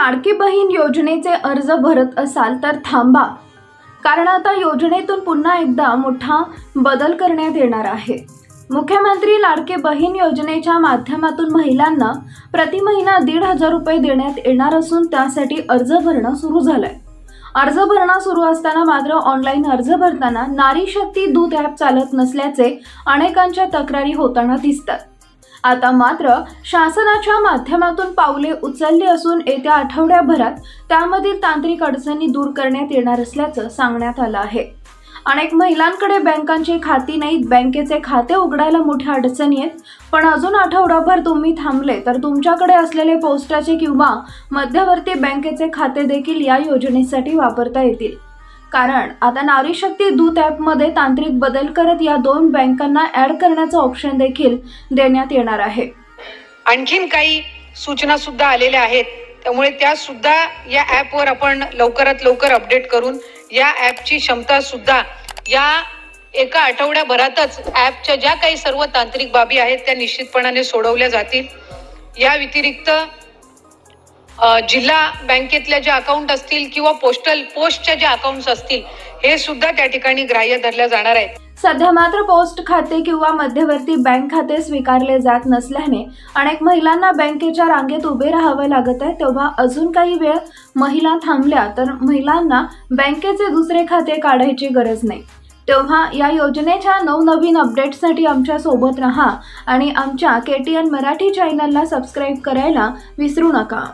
लाडकी बहीण योजनेचे अर्ज भरत असाल तर थांबा. कारण आता योजनेतून पुन्हा एकदा मोठा बदल करण्यात येणार आहे. मुख्यमंत्री लाडके बहीण योजनेच्या माध्यमातून महिलांना प्रति महिना दीड हजार रुपये देण्यात येणार असून त्यासाठी अर्ज भरणं सुरू झालंय. अर्ज भरणं सुरू असताना मात्र ऑनलाईन अर्ज भरताना नारी शक्ती दूत ॲप चालत नसल्याचे अनेकांच्या तक्रारी होताना दिसतात. आता मात्र शासनाच्या माध्यमातून पावले उचलली असून येत्या आठवड्याभरात त्यामधील तांत्रिक अडचणी दूर करण्यात येणार असल्याचं सांगण्यात आलं आहे. अनेक महिलांकडे बँकांची खाती नाहीत बँकेचे खाते उघडायला मोठ्या अडचणी आहेत. पण अजून आठवडाभर तुम्ही थांबले तर तुमच्याकडे असलेले पोस्टाचे किंवा मध्यवर्ती बँकेचे खाते देखील या योजनेसाठी वापरता येतील. कारण आता नारी शक्ती दूत ॲपमध्ये तांत्रिक बदल करत या दोन बँकांना ॲड करण्याचं ऑप्शन देखील देण्यात येणार आहे. आणखीन काही सूचना सुद्धा आलेल्या आहेत. त्यामुळे त्या सुद्धा या ऍपवर आपण लवकरात लवकर अपडेट करून या ऍपची क्षमता सुद्धा या एका आठवड्याभरातच ऍपच्या ज्या काही सर्व तांत्रिक बाबी आहेत त्या निश्चितपणाने सोडवल्या जातील. या व्यतिरिक्त जिल्हा बँकेतल्या ज्या अकाउंट असतील किंवा पोस्टल पोस्टच्या ज्या अकाउंट असतील हे सुद्धा त्या ठिकाणी ग्राह्य धरल्या जाणार आहेत. सध्या मात्र पोस्ट खाते किंवा मध्यवर्ती बँक खाते स्वीकारले जात नसल्याने अनेक महिलांना बँकेच्या रांगेत उभे राहावं लागत आहे. तेव्हा अजून काही वेळ महिला थांबल्या तर महिलांना बँकेचे दुसरे खाते काढायची गरज नाही. तेव्हा या योजनेच्या नवनवीन अपडेट्ससाठी आमच्यासोबत राहा आणि आमच्या के टी एन मराठी चॅनलला सबस्क्राईब करायला विसरू नका.